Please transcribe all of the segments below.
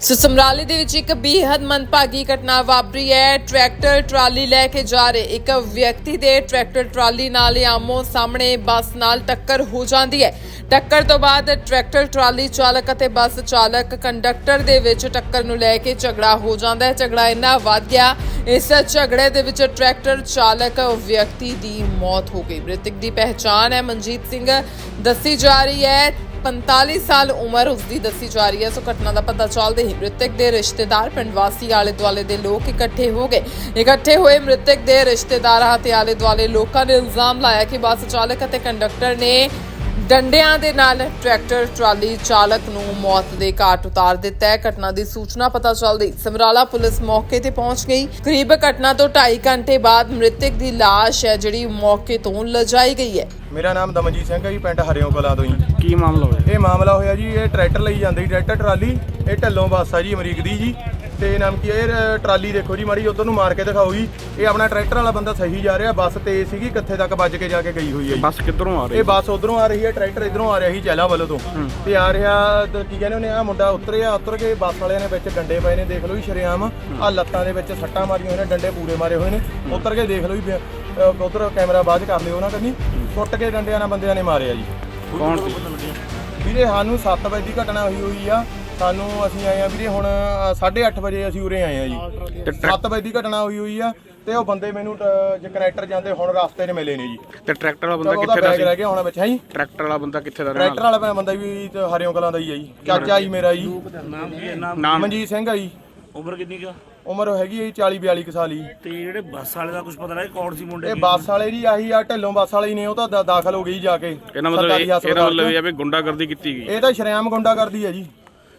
ਸੋ ਸਮਰਾਲੇ ਦੇ ਵਿੱਚ ਇੱਕ ਬੇਹੱਦ ਮੰਦਭਾਗੀ ਘਟਨਾ ਵਾਪਰੀ ਹੈ। ਟਰੈਕਟਰ, ਟਰਾਲੀ ਲੈ ਕੇ ਜਾ ਰਹੇ ਇੱਕ ਵਿਅਕਤੀ ਦੇ ਟਰੈਕਟਰ, ਟਰਾਲੀ ਨਾਲ ਆਮੋ ਸਾਹਮਣੇ ਬੱਸ ਨਾਲ ਟੱਕਰ ਹੋ ਜਾਂਦੀ ਹੈ। ਟੱਕਰ ਤੋਂ ਬਾਅਦ ਟਰੈਕਟਰ, ਟਰਾਲੀ ਚਾਲਕ ਅਤੇ ਬੱਸ ਚਾਲਕ ਕੰਡਕਟਰ ਦੇ ਵਿੱਚ ਟੱਕਰ ਨੂੰ ਲੈ ਕੇ ਝਗੜਾ ਹੋ ਜਾਂਦਾ ਹੈ। ਝਗੜਾ ਇੰਨਾ ਵੱਧ ਗਿਆ, ਇਸ ਝਗੜੇ ਦੇ ਵਿੱਚ ਟਰੈਕਟਰ ਚਾਲਕ ਵਿਅਕਤੀ ਦੀ ਮੌਤ ਹੋ ਗਈ। ਮ੍ਰਿਤਕ ਦੀ ਪਹਿਚਾਣ ਹੈ। ਮਨਜੀਤ ਸਿੰਘ ਦੱਸੀ ਜਾ ਰਹੀ ਹੈ 45 ਸਾਲ ਉਮਰ ਉਸ ਦੀ ਦੱਸੀ ਜਾ ਰਹੀ ਹੈ। ਸੋ ਘਟਨਾ ਦਾ ਪਤਾ ਚੱਲਦੇ ਹੀ ਮ੍ਰਿਤਕ ਦੇ ਰਿਸ਼ਤੇਦਾਰ ਪਿੰਡ ਵਾਸੀ ਆਲੇ ਦੁਆਲੇ ਦੇ ਲੋਕ ਇਕੱਠੇ ਹੋ ਗਏ। ਇਕੱਠੇ ਹੋਏ ਮ੍ਰਿਤਕ ਦੇ ਰਿਸ਼ਤੇਦਾਰਾਂ ਅਤੇ ਆਲੇ ਦੁਆਲੇ ਲੋਕਾਂ ਨੇ ਇਲਜ਼ਾਮ ਲਾਇਆ ਕਿ ਬੱਸ ਚਾਲਕ ਅਤੇ ਕੰਡਕਟਰ ਨੇ ਡੰਡਿਆਂ ਦੇ ਨਾਲ ਟਰੈਕਟਰ, ਟਰਾਲੀ ਚਾਲਕ ਨੂੰ ਮੌਤ ਦੇ ਘਾਟ ਉਤਾਰ ਦਿੱਤਾ ਹੈ। ਘਟਨਾ ਦੀ ਸੂਚਨਾ ਪਤਾ ਚੱਲਦੀ ਸਮਰਾਲਾ ਪੁਲਿਸ ਮੌਕੇ ਤੇ ਪਹੁੰਚ ਗਈ। ਕਰੀਬ ਘਟਨਾ ਤੋਂ 2.5 ਘੰਟੇ ਬਾਅਦ ਮ੍ਰਿਤਕ ਦੀ ਲਾਸ਼ ਹੈ, ਜਿਹੜੀ ਮੌਕੇ ਤੋਂ ਲਜਾਈ ਗਈ ਹੈ। ਮੇਰਾ ਨਾਮ ਦਮਨਜੀਤ ਸਿੰਘ ਹੈ ਜੀ ਪਿੰਡ ਹਰਿਓਂ ਕਲਾਂ ਤੋਂ ਜੀ। ਕੀ ਮਾਮਲਾ ਹੋਇਆ? ਇਹ ਮਾਮਲਾ ਹੋਇਆ ਜੀ ਇਹ ਟਰੈਕਟਰ ਲਈ ਜਾਂਦੇ ਜੀ ਟਰੈਕਟਰ ਟਰਾਲੀ। ਇਹ ਢੱਲੋਂ ਬੱਸ ਆ ਜੀ ਅਮਰੀਕ ਦੀ ਜੀ। ਤੇ ਨਾਮ ਕੀ ਹੈ ਇਹ ਟਰਾਲੀ ਦੇਖੋ ਜੀ ਮਾੜੀ ਉਧਰ ਨੂੰ ਮਾਰ ਕੇ ਦਿਖਾਓ ਜੀ। ਇਹ ਆਪਣਾ ਟਰੈਕਟਰ ਵਾਲਾ ਬੰਦਾ ਸਹੀ ਜਾ ਰਿਹਾ ਬੱਸ ਤੇਜ਼ ਸੀਗੀ ਕਿੱਥੇ ਤੱਕ ਵੱਜ ਕੇ ਜਾ ਕੇ ਗਈ ਹੋਈ ਹੈ ਜੀ। ਬੱਸ ਕਿੱਧਰੋਂ ਆ ਰਹੀ ਇਹ ਬੱਸ ਉਧਰੋਂ ਆ ਰਹੀ ਹੈ ਟਰੈਕਟਰ ਇਧਰੋਂ ਆ ਰਿਹਾ ਸੀ ਚੈਲਾ ਵੱਲੋਂ ਤੋਂ। ਤੇ ਆ ਰਿਹਾ ਤੇ ਕੀ ਕਹਿੰਦੇ ਉਹਨੇ ਆ ਮੁੰਡਾ ਉਤਰਿਆ ਉਤਰ ਕੇ ਬੱਸ ਵਾਲਿਆਂ ਨੇ ਵਿੱਚ ਡੰਡੇ ਪਏ ਨੇ ਦੇਖ ਲਓ ਜੀ ਸ਼ਰੇਆਮ। ਆ ਲੱਤਾਂ ਦੇ ਵਿੱਚ ਸੱਟਾਂ ਮਾਰੀਆਂ ਹੋਏ ਨੇ ਡੰਡੇ ਪੂਰੇ ਮਾਰੇ ਹੋਏ ਨੇ। ਉਤਰ ਕੇ ਦੇਖ ਲਓ ਜੀ ਉਧਰ ਕੈਮਰਾ ਬਾਅਦ ਕਰ ਲਿਓ ਉਹਨਾਂ ਕੰਨੀ। ਕੁੱਟ ਕੇ ਡੰਡਿਆਂ ਨਾਲ ਬੰਦਿਆਂ ਨੇ ਮਾਰਿਆ ਜੀ। ਕੌਣ ਸੀ? ਵੀਰੇ ਸਾਨੂੰ 7 ਵਜੇ ਦੀ ਘਟਨਾ ਹੋਈ ਹੋਈ ਆ। ਸਾਨੂੰ ਅਸੀਂ ਆਏ ਆ ਵੀਰੇ ਹੁਣ 8:30 ਵਜੇ ਅਸੀਂ ਉਰੇ ਆਏ ਆ ਜੀ। ਤੇ ਟਰੈ- 7 ਵਜੇ ਦੀ ਘਟਨਾ ਹੋਈ ਹੋਈ ਆ ਤੇ ਉਹ ਬੰਦੇ ਮੈਨੂੰ ਜੇ ਕਨੈਕਟਰ ਜਾਂਦੇ ਹੁਣ ਰਸਤੇ 'ਚ ਮਿਲੇ ਨੇ ਜੀ। ਤੇ ਟਰੈਕਟਰ ਵਾਲਾ ਬੰਦਾ ਕਿੱਥੇ ਦਾ ਸੀ? ਰਹਿ ਗਿਆ ਹੋਣਾ ਵਿੱਚ ਹੈ ਜੀ? ਟਰੈਕਟਰ ਵਾਲਾ ਬੰਦਾ ਕਿੱਥੇ ਦਾ ਰਹਿਣ ਟਰੈਕਟਰ ਵਾਲਾ? ਬੰਦਾ ਵੀ ਹਰਿਓਂ ਕਲਾਂ ਦਾ ਹੀ ਆ ਜੀ। ਚਾਚਾ ਜੀ ਮੇਰਾ ਜੀ। ਨਾਮ ਮਨਜੀਤ ਸਿੰਘ ਆ ਜੀ। ਉਮਰ ਕਿੰਨੀ ਕਾ ਉਮਰ ਹੈਗੀ ਹੈ ਜੀ 40 42 ਕੁ ਸਾਲ ਤੇ ਜਿਹੜੇ ਬੱਸ ਵਾਲੇ ਦਾ ਕੁਝ ਪਤਾ ਲੱਗਾ ਕੌਣ ਸੀ ਮੁੰਡੇ ਇਹ ਬੱਸ ਵਾਲੇ ਜੀ ਆਹੀ ਆ ਢਿੱਲੋਂ ਬੱਸ ਵਾਲੇ ਹੀ ਨੇ ਉਹ ਤਾਂ ਦ- ਦਾਖਲ ਹੋ ਗਈ ਜਾ ਕੇ। ਇਹਦਾ ਮਤਲਬ ਸਰਕਾਰੀ ਇਹ- ਇਹਦਾ ਹਸਪਤਾਲ ਮਤਲਬ 'ਚ। ਇਹ ਆ ਵੀ ਗੁੰਡਾਗਰਦੀ ਕੀਤੀ ਗਈ। ਇਹ ਤਾਂ ਸ਼ਰੇਆਮ ਗੁੰਡਾ ਕਰਦੀ ਹੈ ਜੀ।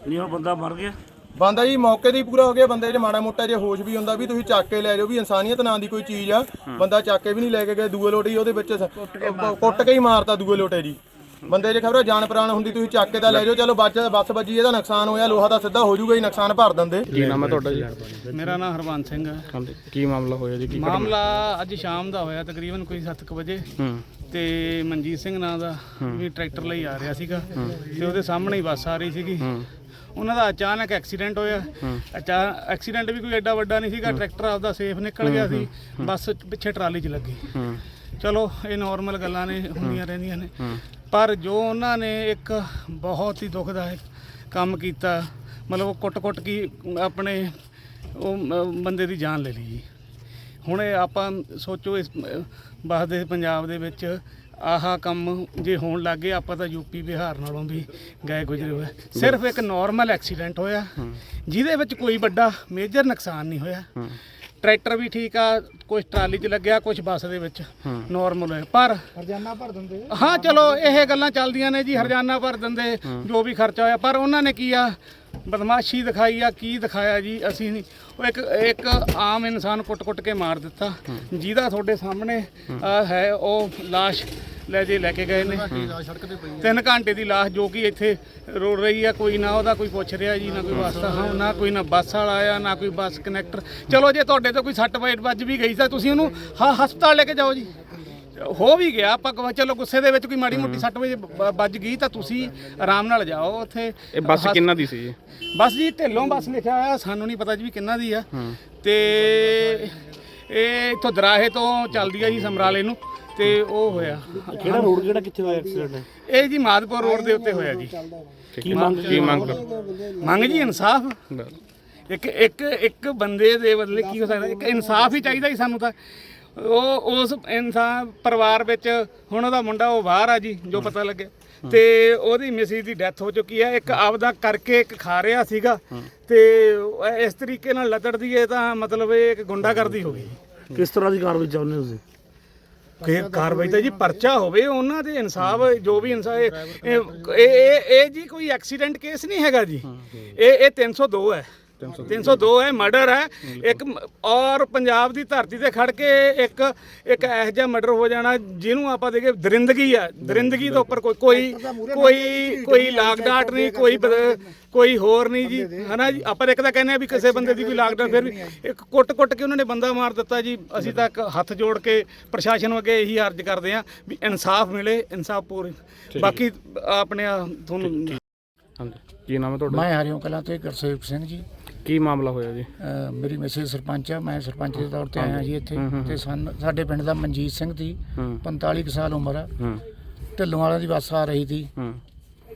ਨਹੀਂ ਹੁਣ ਬੰਦਾ ਮਰ ਗਿਆ। ਬੰਦਾ ਜੀ ਮੌਕੇ ਹੀ ਪੂਰਾ ਹੋ ਗਿਆ ਬੰਦੇ 'ਚ ਮਾੜਾ ਮੋਟਾ ਜੇ ਹੋਸ਼ ਵੀ ਹੁੰਦਾ ਵੀ ਤੁਸੀਂ ਚੱਕ ਕੇ ਲੈ ਜਾਓ ਵੀ ਇਨਸਾਨੀਅਤ ਨਾਂ ਦੀ ਕੋਈ ਚੀਜ਼ ਆ। ਬੰਦਾ ਚੱਕ ਕੇ ਵੀ ਨਹੀਂ ਲੈ ਕੇ ਗਏ ਦੂਏ ਲੋਟੇ ਹੀ ਉਹਦੇ ਵਿੱਚ ਸ- ਕੁੱਟ ਕੇ ਹੀ ਮਾਰਤਾ ਦੂਏ ਲੋਟੇ ਜੀ ਬੰਦੇ 'ਚ ਖਬਰ ਜਾਨ ਪ੍ਰਾਣ ਹੁੰਦੀ ਤੁਸੀਂ ਚੱਕ ਕੇ ਤਾਂ ਲੈ ਜਾਓ। ਚਲੋ ਬੱਚ ਬੱਸ ਵੱਜੀ ਇਹਦਾ ਨੁਕਸਾਨ ਹੋਇਆ ਲੋਹਾ ਦਾ ਸਿੱਧਾ ਹੋ ਜਾਊਗਾ ਜੀ ਨੁਕਸਾਨ ਭਰ ਦਿੰਦੇ। ਕੀ ਨਾਮ ਹੈ ਤੁਹਾਡਾ ਜੀ? ਮੇਰਾ ਨਾਮ ਹਰਬੰਸ ਸਿੰਘ ਹੈ। ਹਾਂਜੀ ਕੀ ਮਾਮਲਾ ਹੋਇਆ ਜੀ ਕੀ ਘਟਨਾ? ਮਾਮਲਾ ਅੱਜ ਸ਼ਾਮ ਦਾ ਹੋਇਆ ਤਕਰੀਬਨ ਕੋਈ 7:00 ਵਜੇ। ਹੂੰ। ਤੇ ਮਨਜੀਤ ਸਿੰਘ ਨਾਂ ਦਾ ਵੀ ਟਰੈਕਟਰ ਲਈ ਆ ਰਿਹਾ ਸੀਗਾ। ਤੇ ਉਹਦੇ ਸਾਹਮਣੇ ਹੀ ਬੱਸ ਆ ਰਹੀ ਸੀਗੀ। ਉਹਨਾਂ ਦਾ ਅਚਾਨਕ ਐਕਸੀਡੈਂਟ ਹੋਇਆ। ਅਚਾ ਐਕਸੀਡੈਂਟ ਵੀ ਕੋਈ ਐਡਾ ਵੱਡਾ ਨਹੀਂ ਸੀਗਾ। ਟਰੈਕਟਰ ਆਪਦਾ ਸੇਫ ਨਿਕਲ ਗਿਆ ਸੀ। ਬੱਸ ਪਿੱਛੇ ਟਰਾਲੀ 'ਚ ਲੱਗੀ। ਹੂੰ। ਚਲੋ ਇਹ ਨਾਰਮਲ ਗੱਲਾਂ ਨੇ ਹੁੰਦੀਆਂ ਰਹਿੰਦੀਆਂ ਨੇ। ਪਰ ਜੋ ਉਹਨਾਂ ਨੇ ਇੱਕ ਬਹੁਤ ਹੀ ਦੁਖਦਾਇਕ ਕੰਮ ਕੀਤਾ ਮਤਲਬ ਉਹ ਕੁੱਟ-ਕੁੱਟ ਕੀ ਆਪਣੇ ਉਹ ਮ- ਬੰਦੇ ਦੀ ਜਾਨ ਲੈ ਲਈ ਜੀ। ਹੁਣ ਇਹ ਆਪਾਂ ਸੋਚੋ ਇਸ ਅਹ, ਵਸਦੇ ਪੰਜਾਬ ਦੇ ਵਿੱਚ ਆਹਾ ਕੰਮ ਜੇ ਹੋਣ ਲੱਗੇ ਆਪਾਂ ਤਾਂ ਯੂਪੀ ਬਿਹਾਰ ਨਾਲੋਂ ਵੀ ਗਏ ਗੁਜਰੇ ਹੋਏ। ਸਿਰਫ ਇੱਕ ਨਾਰਮਲ ਐਕਸੀਡੈਂਟ ਹੋਇਆ ਜਿਹਦੇ ਵਿੱਚ ਕੋਈ ਵੱਡਾ ਮੇਜਰ ਨੁਕਸਾਨ ਨਹੀਂ ਹੋਇਆ। ਟਰੈਕਟਰ ਵੀ ਠੀਕ ਆ ਕੁਝ ਟਰਾਲੀ 'ਚ ਲੱਗਿਆ ਕੁਝ ਬੱਸ ਦੇ ਵਿੱਚ ਨਾਰਮਲ ਹੋਇਆ। ਪਰ ਹਰਜਾਨਾ ਭਰ ਦਿੰਦੇ ਹਾਂ ਚਲੋ ਇਹ ਗੱਲਾਂ ਚੱਲਦੀਆਂ ਨੇ ਜੀ ਹਰਜਾਨਾ ਭਰ ਦਿੰਦੇ ਜੋ ਵੀ ਖਰਚਾ ਹੋਇਆ। ਪਰ ਉਹਨਾਂ ਨੇ ਕੀ ਆ ਬਦਮਾਸ਼ੀ ਦਿਖਾਈ ਆ ਕੀ ਦਿਖਾਇਆ ਜੀ? ਅਸੀਂ ਨਹੀਂ ਉਹ ਇੱਕ ਇੱਕ ਆਮ ਇਨਸਾਨ ਕੁੱਟ-ਕੁੱਟ ਕੇ ਮਾਰ ਦਿੱਤਾ। ਜਿਹਦਾ ਤੁਹਾਡੇ ਸਾਹਮਣੇ ਹੈ ਉਹ ਲਾਸ਼। ਲੈ ਜੇ ਲੈ ਕੇ ਗਏ ਨੇ। ਤਿੰਨ ਘੰਟੇ ਦੀ ਲਾਸ਼ ਜੋ ਕਿ ਇੱਥੇ ਰੋੜ ਰਹੀ ਆ ਕੋਈ ਨਾ ਉਹਦਾ ਕੋਈ ਪੁੱਛ ਰਿਹਾ ਜੀ ਨਾ ਕੋਈ ਵਾਸਤਾ ਹਾਂ ਨਾ ਕੋਈ ਨਾ ਬੱਸ ਵਾਲਾ ਆਇਆ ਨਾ ਕੋਈ ਬੱਸ ਕਨੈਕਟਰ। ਚਲੋ ਜੇ ਤੁਹਾਡੇ ਤੋਂ ਕੋਈ ਸੱਟ ਵਾਈਟ ਵੱਜ ਵੀ ਗਈ ਤਾਂ ਤੁਸੀਂ ਉਹਨੂੰ ਹਾਂ ਹਸਪਤਾਲ ਲੈ ਕੇ ਜਾਓ ਜੀ। ਹੋ ਵੀ ਗਿਆ ਆਪਾਂ ਕਹਾਂ ਚਲੋ ਗੁੱਸੇ ਦੇ ਵਿੱਚ ਕੋਈ ਮਾੜੀ ਮੋਟੀ ਸੱਟ ਵਜੇ ਵੱਜ ਗਈ ਤਾਂ ਤੁਸੀਂ ਆਰਾਮ ਨਾਲ ਜਾਓ ਉੱਥੇ। ਇਹ ਬੱਸ ਕਿੰਨਾ ਦੀ ਸੀ ਜੀ? ਬਸ ਜੀ ਢਿੱਲੋਂ ਬੱਸ ਲਿਖਿਆ ਹੋਇਆ ਸਾਨੂੰ ਨਹੀਂ ਪਤਾ ਜੀ ਵੀ ਕਿੰਨਾ ਦੀ ਆ। ਤੇ ਇਹ ਇੱਥੋਂ ਦਰਾਹੇ ਤੋਂ ਚੱਲਦੀ ਆ ਜੀ ਸਮਰਾਲੇ ਨੂੰ। ਤੇ ਉਹ ਹੋਇਆ। ਕਿਹੜਾ ਰੋਡ ਕਿਹੜਾ ਕਿੱਥੇ ਹੋਇਆ ਐਕਸੀਡੈਂਟ ਇਹ ਜੀ ਮਾਦਪੁਰ ਰੋਡ ਦੇ ਉੱਤੇ ਹੋਇਆ ਜੀ। ਕੀ ਮੰਗ ਕੀ ਮੰਗ ਮੰਗ ਜੀ ਇਨਸਾਫ। ਇੱਕ ਇੱਕ ਇੱਕ ਬੰਦੇ ਦੇ ਬਦਲੇ ਕੀ ਹੋ ਸਕਦਾ? ਇੱਕ ਇਨਸਾਫ ਹੀ ਚਾਹੀਦਾ ਜੀ ਸਾਨੂੰ ਤਾਂ। ਉਹ ਉਸ ਇਨਸਾਨ ਪਰਿਵਾਰ ਵਿੱਚ ਹੁਣ ਉਹਦਾ ਮੁੰਡਾ ਉਹ ਬਾਹਰ ਆ ਜੀ ਜੋ ਪਤਾ ਲੱਗਿਆ। ਤੇ ਉਹਦੀ ਮਿਸਿਸ ਦੀ ਡੈਥ ਹੋ ਚੁੱਕੀ ਹੈ ਇੱਕ ਆਪਦਾ ਕਰਕੇ ਇੱਕ ਖਾ ਰਿਹਾ ਸੀਗਾ। ਤੇ ਇਸ ਤਰੀਕੇ ਨਾਲ ਲਤੜਦੀ ਹੈ ਤਾਂ ਮਤਲਬ ਇਹ ਇੱਕ ਗੁੰਡਾਗਰਦੀ ਹੋ ਗਈ। ਕਿਸ ਤਰ੍ਹਾਂ ਦੀ ਕਾਰਵਾਈ ਚਾਹੁੰਦੇ ਹੋ ਤੁਸੀਂ? ਕਿ ਕਾਰਵਾਈ ਤਾਂ ਜੀ ਪਰਚਾ ਹੋਵੇ ਉਹਨਾਂ ਦੇ ਇਨਸਾਫ ਜੋ ਵੀ ਇਨਸਾਫ ਇਹ ਇਹ- ਇਹ ਇਹ ਜੀ ਕੋਈ ਐਕਸੀਡੈਂਟ ਕੇਸ ਨਹੀਂ ਹੈਗਾ ਜੀ। ਇਹ ਇਹ 302 ਹੈ। 302 ਹੈ ਮਰਡਰ ਹੈ। ਇੱਕ ਮ- ਔਰ ਪੰਜਾਬ ਦੀ ਧਰਤੀ ਤੇ ਖੜ ਕੇ ਇੱਕ ਇੱਕ ਇਹੋ ਜਿਹਾ ਮਰਡਰ ਹੋ ਜਾਣਾ ਜਿਹਨੂੰ ਆਪਾਂ ਦੇਖੇ ਦਰਿੰਦਗੀ ਆ। ਦਰਿੰਦਗੀ ਤੋਂ ਉੱਪਰ ਕੋਈ ਕੋਈ ਕੋਈ ਕੋਈ ਲਾਗ ਡਾਟ ਨਹੀਂ ਕੋਈ ਬਦ- ਕੋਈ ਹੋਰ ਨਹੀਂ ਜੀ। ਹਨਾ ਜੀ? ਆਪਾਂ ਇੱਕ ਤਾਂ ਕਹਿੰਦੇ ਆ ਵੀ ਕਿਸੇ ਬੰਦੇ ਦੀ ਕੋਈ ਲਾਗ ਡਾਟ ਫਿਰ ਵੀ ਇੱਕ ਕੁੱਟ-ਕੁੱਟ ਕੇ ਉਹਨਾਂ ਨੇ ਬੰਦਾ ਮਾਰ ਦਿੱਤਾ ਜੀ। ਅਸੀਂ ਤਾਂ ਇੱਕ ਹੱਥ ਜੋੜ ਕੇ ਪ੍ਰਸ਼ਾਸਨ ਅੱਗੇ ਇਹੀ ਅਰਜ਼ ਕਰਦੇ ਆ ਵੀ ਇਨਸਾਫ ਮਿਲੇ ਇਨਸਾਫ ਪੂਰੀ। ਬਾਕੀ ਆਪਣੇ ਆ ਤੁਹਾਨੂੰ ਹਾਂਜੀ। ਕੀ ਨਾਮ ਹੈ ਤੁਹਾਡਾ? ਮੈਂ ਹਰਿਓਂ ਕਲਾਂ ਤੋਂ ਗੁਰਸੇਵਕ ਸਿੰਘ ਜੀ। ਕੀ ਮਾਮਲਾ ਹੋਇਆ ਜੀ? ਮੇਰੀ ਮੈਸੇਜ ਸਰਪੰਚ ਆ ਮੈਂ ਸਰਪੰਚ ਦੇ ਤੌਰ ਤੇ ਆਇਆ ਜੀ ਇੱਥੇ। ਤੇ ਸਨ ਸਾਡੇ ਪਿੰਡ ਦਾ ਮਨਜੀਤ ਸਿੰਘ ਦੀ ਹੂੰ। 45 ਕੁ ਸਾਲ ਉਮਰ ਆ। ਹੂੰ। ਢਿੱਲੋਂ ਵਾਲਿਆਂ ਦੀ ਬੱਸ ਆ ਰਹੀ ਸੀ। ਹੂੰ।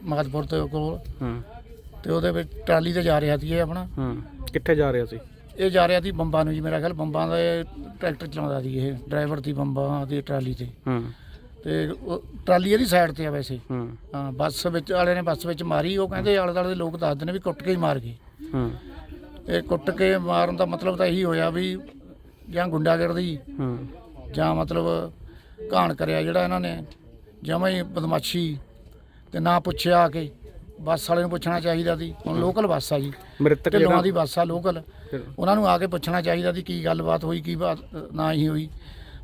ਮਾਦਪੁਰ ਤੋਂ ਕੋਲ। ਹੂੰ। ਤੇ ਉਹਦੇ ਵਿੱਚ ਟਰਾਲੀ ਤੇ ਜਾ ਰਿਹਾ ਸੀ ਇਹ ਆਪਣਾ। ਹੂੰ। ਕਿੱਥੇ ਜਾ ਰਿਹਾ ਸੀ? ਇਹ ਜਾ ਰਿਹਾ ਸੀ ਬੰਬਾਂ ਨੂੰ ਜੀ ਮੇਰਾ ਖਿਆਲ ਬੰਬਾਂ ਦਾ ਇਹ ਟਰੈਕਟਰ ਚਲਾਉਂਦਾ ਸੀ ਇਹ ਡਰਾਈਵਰ ਦੀ ਬੰਬਾਂ ਦੀ ਟਰਾਲੀ ਤੇ। ਹੂੰ। ਤੇ ਉਹ ਟਰਾਲੀ ਇਹਦੀ ਸਾਈਡ ਤੇ ਆ ਵੈਸੇ। ਹੂੰ। ਹਾਂ ਬੱਸ ਵਿੱਚ ਵਾਲੇ ਨੇ ਬੱਸ ਵਿੱਚ ਮਾਰੀ ਉਹ ਕਹਿੰਦੇ ਆਲੇ ਦੁਆਲੇ ਦੇ ਲੋਕ ਦੱਸਦੇ ਨੇ ਵੀ ਕੁੱਟ ਕੇ ਹੀ ਮਾਰ ਗਏ। ਹੂੰ। ਇਹ ਕੁੱਟ ਕੇ ਮਾਰਨ ਦਾ ਮਤਲਬ ਤਾਂ ਇਹੀ ਹੋਇਆ ਵੀ ਜਾਂ ਗੁੰਡਾਗਰਦੀ ਹੂੰ। ਜਾਂ ਮਤਲਬ ਘਾਣ ਕਰਿਆ ਜਿਹੜਾ ਇਹਨਾਂ ਨੇ ਜਮਾਂ ਹੀ ਬਦਮਾਸ਼ੀ ਤੇ ਨਾ ਪੁੱਛਿਆ ਕਿ ਬੱਸ ਵਾਲੇ ਨੂੰ ਪੁੱਛਣਾ ਚਾਹੀਦਾ ਸੀ। ਹੁਣ ਲੋਕਲ ਬੱਸ ਆ ਜੀ। ਮ੍ਰਿਤਕ ਢਿੱਲੋਂ ਜਿਹੜਾ ਦੀ ਬੱਸ ਆ ਲੋਕਲ ਉਹਨਾਂ ਨੂੰ ਆ ਕੇ ਪੁੱਛਣਾ ਚਾਹੀਦਾ ਸੀ ਕੀ ਗੱਲਬਾਤ ਹੋਈ ਕੀ ਬਾਤ ਨਾ ਹੀ ਹੋਈ।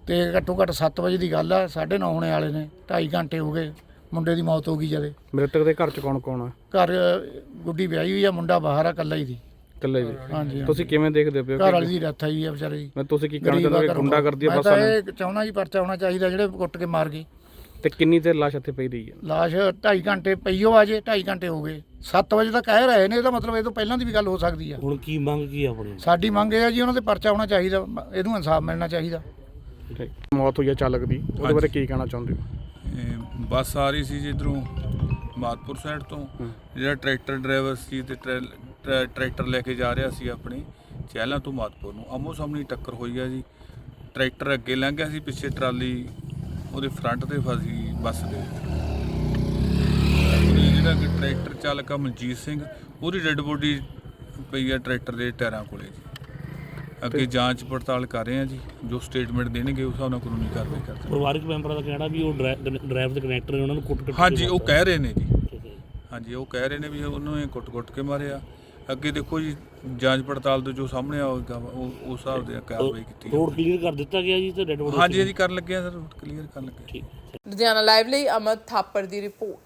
ਤੇ ਘੱਟੋ ਘੱਟ 7 ਵਜੇ ਦੀ ਗੱਲ ਆ 9:30 ਹੋਣੇ ਵਾਲੇ ਨੇ 2.5 ਘੰਟੇ ਹੋ ਗਏ ਮੁੰਡੇ ਦੀ ਮੌਤ ਹੋ ਗਈ ਜਦੇ। ਮ੍ਰਿਤਕ ਦੇ ਘਰ ਚ ਕੌਣ ਕੌਣ ਆ? ਘਰ ਗੁੱਡੀ ਵਿਆਹੀ ਹੋਈ ਆ ਮੁੰਡਾ ਬਾਹਰ ਆ ਇਕੱਲਾ ਹੀ ਦੀ ਇਕੱਲੇ ਜੀ ਹਾਂਜੀ ਤੁਸੀਂ ਕਿਵੇਂ ਦੇਖਦੇ ਪਿਓ ਘਰ ਵਾਲੀ ਦੀ ਡੈਥ ਆਈ ਆ ਵਿਚਾਰੇ। ਦੀ ਮੈਂ ਤੁਸੀਂ ਕੀ ਕਹਿਣਾ ਚਾਹੁੰਦੇ ਹੋ। ਗੁੰਡਾ ਕਰਦੀ ਆ ਮੈਂ ਬੱਸਾਂ ਤਾਂ ਨੂੰ? ਇਹ ਚਾਹੁੰਦਾ ਜੀ ਪਰਚਾ ਹੋਣਾ ਚਾਹੀਦਾ ਜਿਹੜੇ ਕੁੱਟ ਕੇ ਮਾਰ ਗਏ। ਤੇ ਕਿੰਨੀ ਦੇਰ ਲਾਸ਼ ਇੱਥੇ ਪਈ ਰਹੀ ਹੈ? ਲਾਸ਼ 2.5 ਘੰਟੇ ਪਈਓ ਆਜੇ 2.5 ਘੰਟੇ ਹੋ ਗਏ। 7 ਵਜੇ ਤੱਕ ਕਹਿ ਰਹੇ ਨੇ ਇਹਦਾ ਮਤਲਬ ਇਹ ਤੋਂ ਪਹਿਲਾਂ ਦੀ ਵੀ ਗੱਲ ਹੋ ਸਕਦੀ ਆ। ਹੁਣ ਕੀ ਮੰਗ ਕੀ ਆ ਆਪਣੀ? ਸਾਡੀ ਮੰਗ ਇਹ ਆ ਜੀ ਉਹਨਾਂ ਤੇ ਪਰਚਾ ਹੋਣਾ ਚਾਹੀਦਾ। ਇਹਨੂੰ ਇਨਸਾਫ ਮਿਲਣਾ ਚਾਹੀਦਾ। ਠੀਕ। ਮੌਤ ਹੋਈ ਆ ਚਾਲਕ ਦੀ। ਉਹਦੇ ਬਾਰੇ ਕੀ ਕਹਿਣਾ ਚਾਹੁੰਦੇ ਹੋ? ਬੱਸ ਆ ਰਹੀ ਸੀ ਜਿੱਧਰੋਂ ਮਾਦਪੁਰ ਸਾਈਡ ਤੋਂ। ਜਿਹੜਾ ਟਰੈਕਟਰ ਡਰਾਈਵਰ ਸੀ ਤੇ ਟਰੈਕਟਰ ਲੈ ਕੇ ਜਾ ਰਿਹਾ ਸੀ ਆਪਣੀ ਚਹਿਲਾਂ ਤੋਂ ਮਾਦਪੁਰ ਨੂੰ। ਆਮੋ ਸਾਹਮਣੇ ਟੱਕਰ ਹੋਈ ਆ ਜੀ। ਟਰੈਕਟਰ ਅੱਗੇ ਲੰਘ ਗਿਆ ਸੀ ਪਿੱਛੇ ਟਰਾਲੀ ਉਹਦੇ ਫਰੰਟ ਤੇ ਫਸੀ ਬੱਸ ਦੇ ਜਿਹੜਾ ਕਿ ਟਰੈਕਟਰ ਚਾਲਕ ਆ ਮਨਜੀਤ ਸਿੰਘ ਉਹਦੀ ਡੈੱਡ ਬੋਡੀ ਪਈ ਆ ਟਰੈਕਟਰ ਦੇ ਟਾਇਰਾਂ ਕੋਲੇ ਜੀ। ਅੱਗੇ ਜਾਂਚ ਪੜਤਾਲ ਕਰ ਰਹੇ ਆ ਜੀ। ਜੋ ਸਟੇਟਮੈਂਟ ਦੇਣਗੇ ਉਸ ਹਿਸਾਬ ਨਾਲ ਕਾਨੂੰਨੀ ਕਾਰਵਾਈ ਕਰਦੇ ਪਰਿਵਾਰਕ ਮੈਂਬਰਾਂ ਦਾ ਕਹਿਣਾ ਵੀ ਉਹ ਡਰਾਈਵਰ ਦੇ ਕਨੈਕਟਰ ਨੇ ਉਹਨਾਂ ਨੂੰ ਕੁੱਟ ਕੁੱਟ ਹਾਂਜੀ ਉਹ ਕਹਿ ਰਹੇ ਨੇ ਜੀ। ਹਾਂਜੀ ਉਹ ਕਹਿ ਰਹੇ ਨੇ ਵੀ ਉਹਨੂੰ ਇਹ ਕੁੱਟ-ਕੁੱਟ ਕੇ ਮਾਰਿਆ। ਅੱਗੇ ਦੇਖੋ ਜੀ ਜਾਂਚ ਪੜਤਾਲ ਤੋਂ ਜੋ ਸਾਹਮਣੇ ਆਊਗਾ ਉਹ ਉਸ ਹਿਸਾਬ ਦੇ ਕਾਰਵਾਈ ਕੀਤੀ ਰੋਡ ਕਲੀਅਰ ਕਰ ਦਿੱਤਾ ਗਿਆ ਜੀ ਤੇ ਡੈਡ ਜਾਊ। ਹਾਂਜੀ ਜੀ ਕਰਨ ਲੱਗੇ ਆ ਸਰ ਕਲੀਅਰ ਕਰਨ ਲੱਗੇ ਠੀਕ। ਲੁਧਿਆਣਾ ਲਾਈਵ ਲਈ ਅਮਰ ਥਾਪਰ ਦੀ ਰਿਪੋਰਟ।